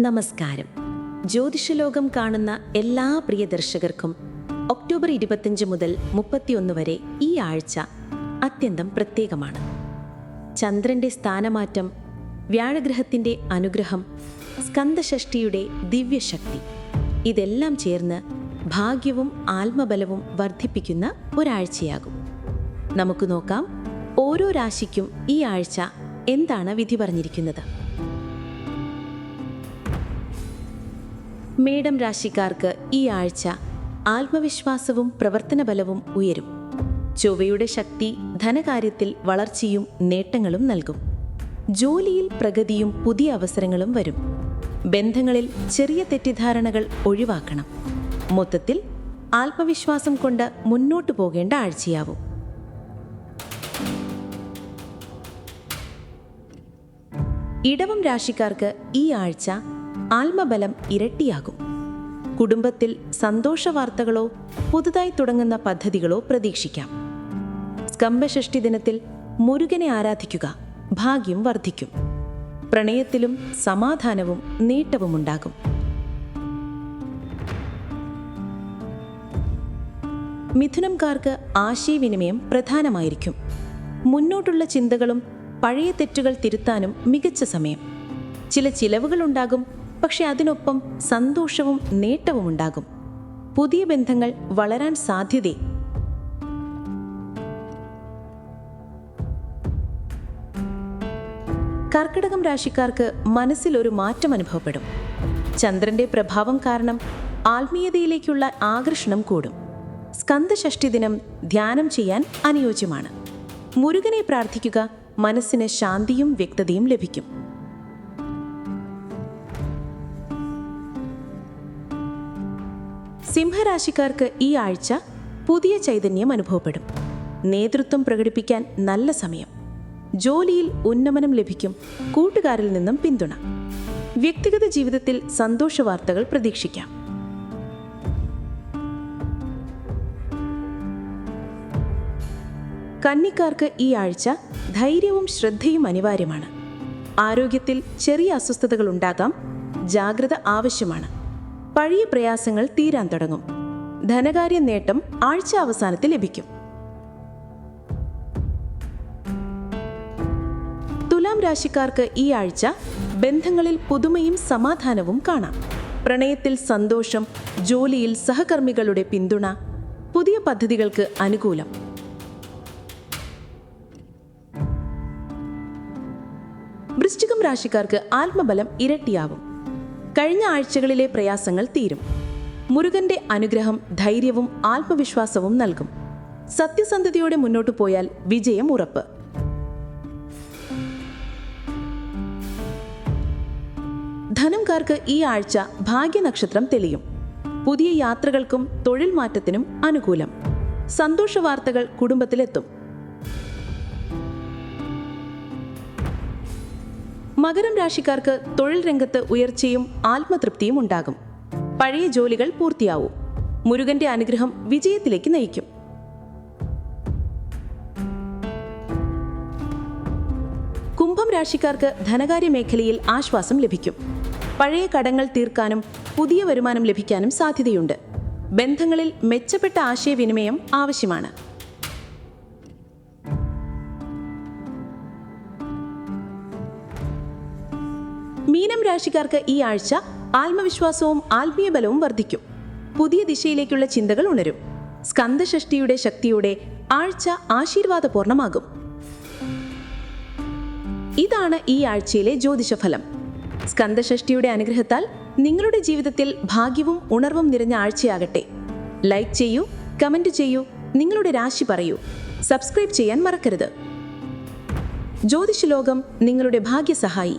നമസ്കാരം. ജ്യോതിഷലോകം കാണുന്ന എല്ലാ പ്രിയ ദർശകർക്കും ഒക്ടോബർ ഇരുപത്തിയഞ്ച് മുതൽ മുപ്പത്തിയൊന്ന് വരെ ഈ ആഴ്ച അത്യന്തം പ്രത്യേകമാണ്. ചന്ദ്രന്റെ സ്ഥാനമാറ്റം വ്യാഴഗ്രഹത്തിന്റെ അനുഗ്രഹം സ്കന്ദഷഷ്ടിയുടെ ദിവ്യശക്തി ഇതെല്ലാം ചേർന്ന് ഭാഗ്യവും ആത്മബലവും വർദ്ധിപ്പിക്കുന്ന ഒരാഴ്ചയാകും. നമുക്ക് നോക്കാം ഓരോ രാശിക്കും ഈ ആഴ്ച എന്താണ് വിധി പറഞ്ഞിരിക്കുന്നത്? മേടം രാശിക്കാർക്ക് ഈ ആഴ്ച ആത്മവിശ്വാസവും പ്രവർത്തനബലവും ഉയരും. ചൊവ്വയുടെ ശക്തി ധനകാര്യത്തിൽ വളർച്ചയും നേട്ടങ്ങളും നൽകും. ജോലിയിൽ പ്രഗതിയും പുതിയ അവസരങ്ങളും വരും. ബന്ധങ്ങളിൽ ചെറിയ തെറ്റിദ്ധാരണകൾ ഒഴിവാക്കണം. മൊത്തത്തിൽ ആത്മവിശ്വാസം കൊണ്ട് മുന്നോട്ടു പോകേണ്ട ആഴ്ചയാവും. ഇടവം രാശിക്കാർക്ക് ഈ ആഴ്ച ആത്മബലം ഇരട്ടിയാകും. കുടുംബത്തിൽ സന്തോഷ വാർത്തകളോ പുതുതായി തുടങ്ങുന്ന പദ്ധതികളോ പ്രതീക്ഷിക്കാം. സ്കംഭഷഷ്ടി ദിനത്തിൽ മുരുകനെ ആരാധിക്കുക ഭാഗ്യം വർദ്ധിക്കും. പ്രണയത്തിലും സമാധാനവും നേട്ടവുമുണ്ടാകും. മിഥുനംകാർക്ക് ആശയവിനിമയം പ്രധാനമായിരിക്കും. മുന്നോട്ടുള്ള ചിന്തകളും പഴയ തെറ്റുകൾ തിരുത്താനും മികച്ച സമയം. ചില ചിലവുകളുണ്ടാകും പക്ഷെ അതിനൊപ്പം സന്തോഷവും നേട്ടവും ഉണ്ടാകും. പുതിയ ബന്ധങ്ങൾ വളരാൻ സാധ്യതയെ കർക്കിടകം രാശിക്കാർക്ക് മനസ്സിൽ ഒരു മാറ്റം അനുഭവപ്പെടും. ചന്ദ്രന്റെ പ്രഭാവം കാരണം ആത്മീയതയിലേക്കുള്ള ആകർഷണം കൂടും. സ്കന്ദഷഷ്ടി ദിനം ധ്യാനം ചെയ്യാൻ അനുയോജ്യമാണ്. മുരുകനെ പ്രാർത്ഥിക്കുക മനസ്സിന് ശാന്തിയും വ്യക്തതയും ലഭിക്കും. സിംഹരാശിക്കാർക്ക് ഈ ആഴ്ച പുതിയ ചൈതന്യം അനുഭവപ്പെടും. നേതൃത്വം പ്രകടിപ്പിക്കാൻ നല്ല സമയം. ജോലിയിൽ ഉന്നമനം ലഭിക്കും. കൂട്ടുകാരിൽ നിന്നും പിന്തുണ. വ്യക്തിഗത ജീവിതത്തിൽ സന്തോഷ വാർത്തകൾ പ്രതീക്ഷിക്കാം. കന്നിക്കാർക്ക് ഈ ആഴ്ച ധൈര്യവും ശ്രദ്ധയും അനിവാര്യമാണ്. ആരോഗ്യത്തിൽ ചെറിയ അസ്വസ്ഥതകൾ ഉണ്ടാകാം. ജാഗ്രത ആവശ്യമാണ്. പഴയ പ്രയാസങ്ങൾ തീരാൻ തുടങ്ങും. ധനകാര്യ നേട്ടം ആഴ്ച അവസാനത്തിൽ ലഭിക്കും. തുലാം രാശിക്കാർക്ക് ഈ ആഴ്ച ബന്ധങ്ങളിൽ പുതുമയും സമാധാനവും കാണാം. പ്രണയത്തിൽ സന്തോഷം ജോലിയിൽ സഹകർമ്മികളുടെ പിന്തുണ പുതിയ പദ്ധതികൾക്ക് അനുകൂലം. വൃശ്ചികം രാശിക്കാർക്ക് ആത്മബലം ഇരട്ടിയാവും. കഴിഞ്ഞ ആഴ്ചകളിലെ പ്രയാസങ്ങൾ തീരും. മുരുകന്റെ അനുഗ്രഹം ധൈര്യവും ആത്മവിശ്വാസവും നൽകും. സത്യസന്ധതയോടെ മുന്നോട്ടു പോയാൽ വിജയം ഉറപ്പ്. ധനംകാർക്ക് ഈ ആഴ്ച ഭാഗ്യനക്ഷത്രം തെളിയും. പുതിയ യാത്രകൾക്കും തൊഴിൽ മാറ്റത്തിനും അനുകൂലം. സന്തോഷ വാർത്തകൾ കുടുംബത്തിലെത്തും. മകരം രാശിക്കാർക്ക് തൊഴിൽ രംഗത്ത് ഉയർച്ചയും ആത്മതൃപ്തിയും ഉണ്ടാകും. പഴയ ജോലികൾ പൂർത്തിയാവും. മുരുകന്റെ അനുഗ്രഹം വിജയത്തിലേക്ക് നയിക്കും. കുംഭം രാശിക്കാർക്ക് ധനകാര്യ മേഖലയിൽ ആശ്വാസം ലഭിക്കും. പഴയ കടങ്ങൾ തീർക്കാനും പുതിയ വരുമാനം ലഭിക്കാനും സാധ്യതയുണ്ട്. ബന്ധങ്ങളിൽ മെച്ചപ്പെട്ട ആശയവിനിമയം ആവശ്യമാണ്. മീനം രാശിക്കാർക്ക് ഈ ആഴ്ച ആത്മവിശ്വാസവും ആത്മീയ ബലവും വർദ്ധിക്കും. പുതിയ ദിശയിലേക്കുള്ള ചിന്തകൾ ഉണരും. സ്കന്ദഷഷ്ടിയുടെ ശക്തിയോടെ ആഴ്ച ആശീർവാദപൂർണമാകും. ഇതാണ് ഈ ആഴ്ചയിലെ ജ്യോതിഷഫലം. സ്കന്ദഷഷ്ടിയുടെ അനുഗ്രഹത്താൽ നിങ്ങളുടെ ജീവിതത്തിൽ ഭാഗ്യവും ഉണർവും നിറഞ്ഞ ആഴ്ചയാകട്ടെ. ലൈക്ക് ചെയ്യൂ കമന്റ് ചെയ്യൂ നിങ്ങളുടെ രാശി പറയൂ. സബ്സ്ക്രൈബ് ചെയ്യാൻ മറക്കരുത്. ജ്യോതിഷലോകം നിങ്ങളുടെ ഭാഗ്യസഹായി.